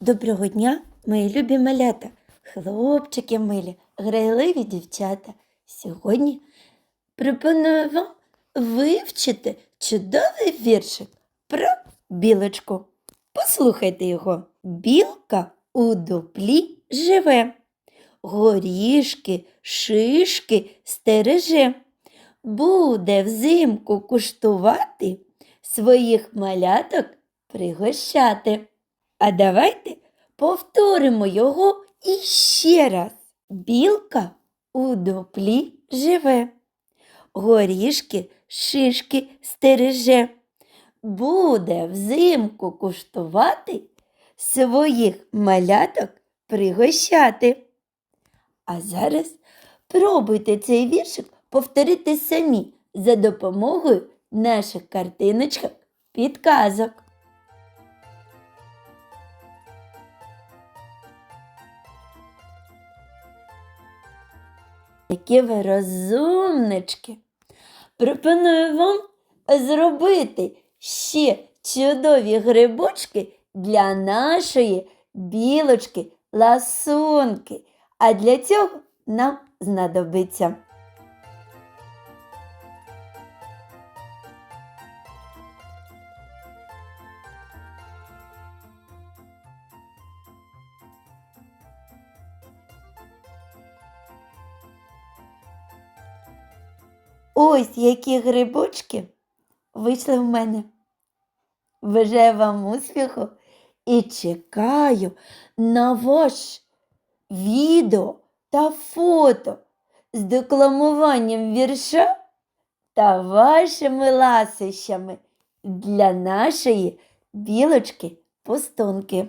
Доброго дня, мої любі малята, хлопчики милі, грайливі дівчата. Сьогодні пропоную вам вивчити чудовий віршик про білочку. Послухайте його. Білка у дуплі живе, горішки, шишки стереже. Буде взимку куштувати, своїх маляток пригощати. А давайте повторимо його іще раз. Білка у дуплі живе, горішки, шишки стереже. Буде взимку куштувати, своїх маляток пригощати. А зараз пробуйте цей віршик повторити самі за допомогою наших картиночок підказок. Які ви розумнички. Пропоную вам зробити ще чудові грибочки для нашої білочки ласунки. А для цього нам знадобиться ось які грибочки вийшли в мене. Бажаю вам успіху і чекаю на ваш відео та фото з декламуванням вірша та вашими ласощами для нашої білочки пустунки.